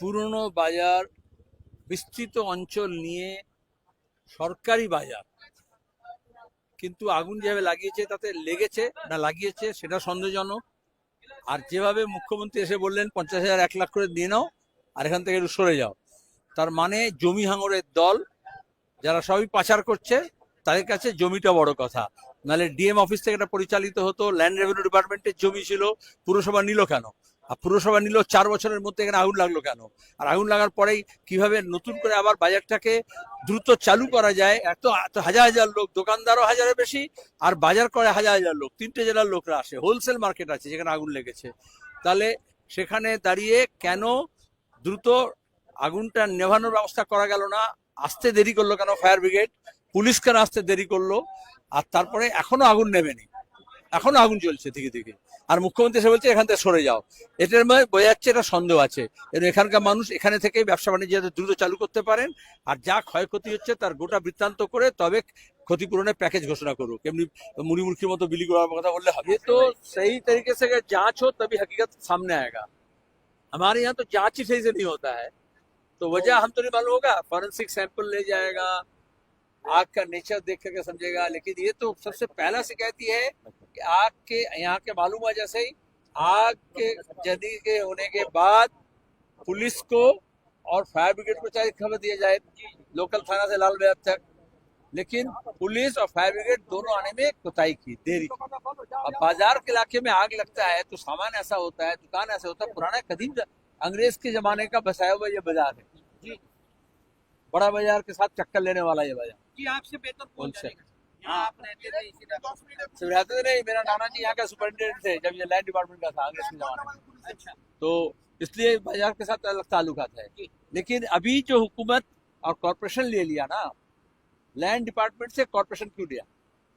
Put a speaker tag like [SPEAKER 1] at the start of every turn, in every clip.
[SPEAKER 1] পুরনো বাজার, বিস্তৃত অঞ্চল নিয়ে সরকারি বাজার। কিন্তু আগুন যেভাবে লাগিয়েছে, তাতে লেগেছে না লাগিয়েছে সেটা সন্দেহজনক। আর যেভাবে মুখ্যমন্ত্রী এসে বললেন, পঞ্চাশ হাজার এক লাখ করে দিয়ে নাও আর এখান থেকে একটু সরে যাও। তার মানে জমি হাঙরের দল, যারা সবই পাচার করছে, তাদের কাছে জমিটা বড় কথা। নাহলে ডিএম অফিস থেকে এটা পরিচালিত হতো, ল্যান্ড রেভিনিউ ডিপার্টমেন্টের জমি ছিল, পুরসভা নিল কেন? আর পুরসভা নিল চার বছরের মধ্যে এখানে আগুন লাগল কেন? আর আগুন লাগার পরেই কীভাবে নতুন করে আবার বাজারটাকে দ্রুত চালু করা যায়? এত এত হাজার হাজার লোক, দোকানদারও হাজারের বেশি, আর বাজার করে হাজার হাজার লোক, তিনটে জেলার লোকরা আসে হোলসেল মার্কেট আছে যেখানে আগুন লেগেছে। তাহলে সেখানে দাঁড়িয়ে কেন দ্রুত আগুনটা নেভানোর ব্যবস্থা করা গেল না? আসতে দেরি করল কেন ফায়ার ব্রিগেড পুলিশ কেন আসতে দেরি করল, আর তারপরে এখনও আগুন নেবেনি এখনো আগুন চলছে দিকে দিকে আর মুখ্যমন্ত্রী এসে বলছে এখান থেকে সরে যাও এটার মধ্যে বোঝা যাচ্ছে এটা সন্দেহ আছে এবং এখানকার মানুষ এখানে থেকেই ব্যবসা বাণিজ্য যাতে দ্রুত চালু করতে পারেন আর যা ক্ষয়ক্ষতি হচ্ছে তার গোটা বৃত্তান্ত করে তবে ক্ষতিপূরণের প্যাকেজ ঘোষণা করুক এমনি মুড়িমুড়কির মতো বিলি করার কথা বললে হবে ये तो सही तरीके से अगर जांच हो तभी हकीकत सामने आएगा हमारे यहाँ तो जांच ही सही से नहीं होता है तो वजह हम तो नहीं मालूम होगा फॉरेंसिक सैंपल ले जाएगा आग का नेचर देख करके समझेगा लेकिन ये तो सबसे पहला शिकायत ये है कि आग के यहाँ के मालूम हुआ जैसे ही आग के जदी के होने के बाद पुलिस को और फायर ब्रिगेड को चाहे खबर दिया जाए लोकल थाना से लाल बाज़ार तक। लेकिन पुलिस और फायर ब्रिगेड दोनों आने में कोताही की देरी की। अब बाज़ार के इलाके में आग लगता है तो सामान ऐसा होता है दुकान ऐसा होता है पुराना कदीम अंग्रेज़ के जमाने का बसाया हुआ ये बाज़ार है। जी। बड़ा बाज़ार के साथ चक्कर लेने वाला ये बाज़ार।
[SPEAKER 2] जी आपसे बेहतर कौन
[SPEAKER 1] कौन
[SPEAKER 2] आप रहते
[SPEAKER 1] रहते नहीं मेरा नाना जी यहाँ का सुपरिटेंडेंट थे जब ये लैंड डिपार्टमेंट का था अंग्रेज़ के जमाने। में
[SPEAKER 2] अच्छा।
[SPEAKER 1] तो इसलिए बाज़ार के साथ अलग ताल्लुकात है। लेकिन अभी जो हुकूमत और कॉरपोरेशन ले लिया ना लैंड डिपार्टमेंट से कॉरपोरेशन क्यों लिया?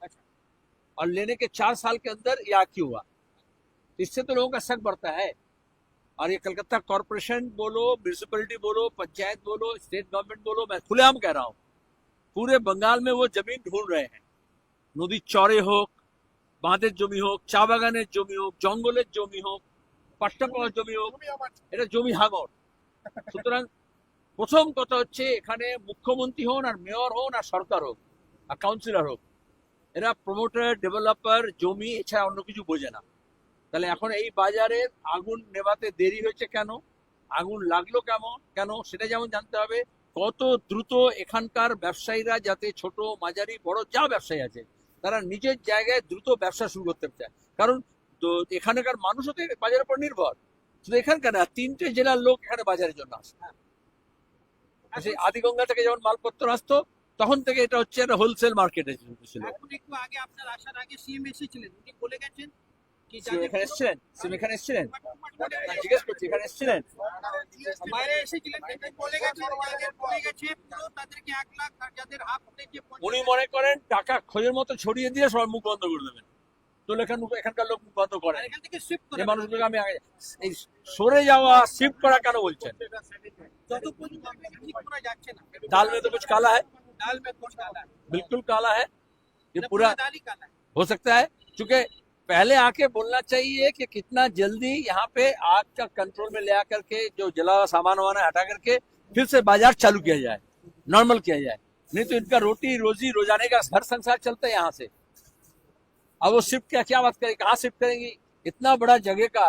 [SPEAKER 2] अच्छा।
[SPEAKER 1] और लेने के चार साल के अंदर यह क्यों हुआ? इससे तो लोगों का शक बढ़ता है। और ये कलकत्ता कॉरपोरेशन बोलो म्यूनसिपलिटी बोलो पंचायत बोलो स्टेट गवर्नमेंट बोलो मैं खुलेआम कह रहा हूँ पूरे बंगाल में वो ज़मीन ढूंढ रहे हैं। নদীর চরে হোক বাঁধের জমি হোক চা বাগানের জমি হোক জঙ্গলের জমি হোক পাট্টা পাওয়ার জমি হোক এটা জমি হাঙর। সুতরাং প্রথম কথা হচ্ছে এখানে মুখ্যমন্ত্রী হন আর মেয়র হন আর সরকার হোক আর কাউন্সিলর হোক। এরা প্রমোটার ডেভেলপার জমি এছাড়া অন্য কিছু বোঝে না। তাহলে এখন এই বাজারে আগুন নেভাতে দেরি হয়েছে কেন? আগুন লাগল কেমন? কেন? সেটা যেমন জানতে হবে কত দ্রুত এখানকার ব্যবসায়ীরা যাতে ছোট মাঝারি বড় যা ব্যবসায়ী আছে তারা নিজের জায়গায় দ্রুত ব্যবসা শুরু করতে চায়। কারণ তো এখানকার মানুষও তো বাজারের উপর নির্ভর। শুধু এখানকার না তিনটে জেলার লোক এখানে বাজারের জন্য আসে। সেই আদিগঙ্গা থেকে যখন মালপত্র আসতো তখন থেকে এটা হচ্ছে একটা হোলসেল মার্কেটে ছিল।
[SPEAKER 2] একটু আগে আপনার আসার আগে সিএম এসেছিলেন উনি বলে গেছেন
[SPEAKER 1] এখানে এসেছিলেন সিম এখানে এসেছিলেন
[SPEAKER 2] বলে
[SPEAKER 1] না, জিজ্ঞেস করছি এখানে এসেছিলেন
[SPEAKER 2] বাইরে এসেছিলেন তিনি বলে গেছেন যাদের পড়ে গেছে পুরো তাদেরকে এক লাখ আর যাদের হাফ হয়েছে
[SPEAKER 1] উনি মনে করেন টাকা খোঁজের মতো ছড়িয়ে দিয়ে সবাই মুখ বন্ধ করে দেবেন তো এখান এখানকার লোক মুখ বন্ধ করে
[SPEAKER 2] আর এখান থেকে শিফট করে
[SPEAKER 1] এই মানুষগুলোকে আমি আগে- এই সরে যাওয়া শিফট করা কেন বলছেন
[SPEAKER 2] যত পর্যন্ত আপনাকে ঠিক করা যাচ্ছে না
[SPEAKER 1] दाल में तो कुछ काला है
[SPEAKER 2] ডাল में कुछ डाला है
[SPEAKER 1] बिल्कुल काला है ये
[SPEAKER 2] ना
[SPEAKER 1] पूरा
[SPEAKER 2] दाल ही काला है
[SPEAKER 1] हो सकता है क्योंकि पहले आके बोलना चाहिए कि कितना जल्दी यहाँ पे आग का कंट्रोल में ले आ करके जो जला हुआ सामान वाना हटा करके फिर से बाज़ार चालू किया जाए। नॉर्मल किया जाए। नहीं तो इनका रोटी रोजी रोजाने का घर संसार चलता है यहाँ से। अब वो शिफ्ट क्या क्या बात करेंगे कहाँ शिफ्ट करेंगी? इतना बड़ा जगह का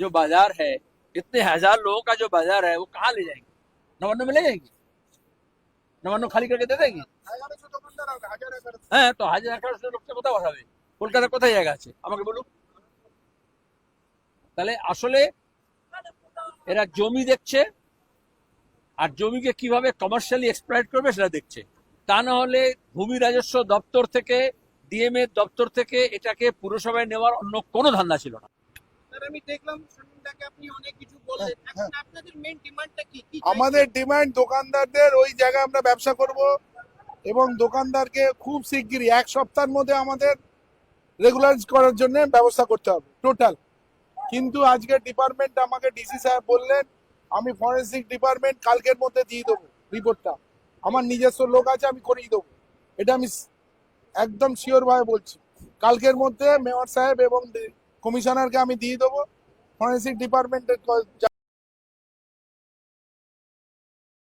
[SPEAKER 1] जो बाज़ार है इतने हज़ार लोगों का जो बाज़ार है वो कहाँ ले जाएँगे? नवान्न में ले जाएँगे? नवान्न खाली करके दे देंगे? तो हाजिर आकर तो से बताओ কলকাতা কোথায় জায়গা আছে? আমাকে বলুন। তাহলে আসলে এরা জমি দেখছে আর জমিকে কীভাবে কমার্শিয়ালি এক্সপ্লয়েট করবে সেটা দেখছে। তা না হলে ভূমি রাজস্ব দপ্তর থেকে ডিএম এর দপ্তর থেকে এটাকে পুরসভায় নেওয়ার অন্য কোনো ধান্দা ছিল না।
[SPEAKER 2] আমি দেখলাম সুনীলদাকে আপনি অনেক কিছু বললেন। এখন আপনাদের ডিমান্ডটা কি? কি
[SPEAKER 3] আমাদের ডিমান্ড দোকানদারদের ওই জায়গায় আমরা ব্যবসা করব এবং দোকানদারকে খুব শিগগিরই এক সপ্তাহের মধ্যে আমাদের রেগুলারাইজ করার জন্য ব্যবস্থা করতে হবে টোটাল কিন্তু আজকে ডিপার্টমেন্ট আমাকে ডিসি সাহেব বললেন, আমি ফরেন্সিক ডিপার্টমেন্ট কালকের মধ্যে দিয়ে দেবো রিপোর্টটা আমার নিজস্ব লোক আছে, আমি করিয়ে দেবো। এটা আমি একদম শিওর ভাবে বলছি। কালকের মধ্যে মেয়র সাহেব এবং কমিশনারকে আমি দিয়ে দেবো ফরেন্সিক ডিপার্টমেন্টের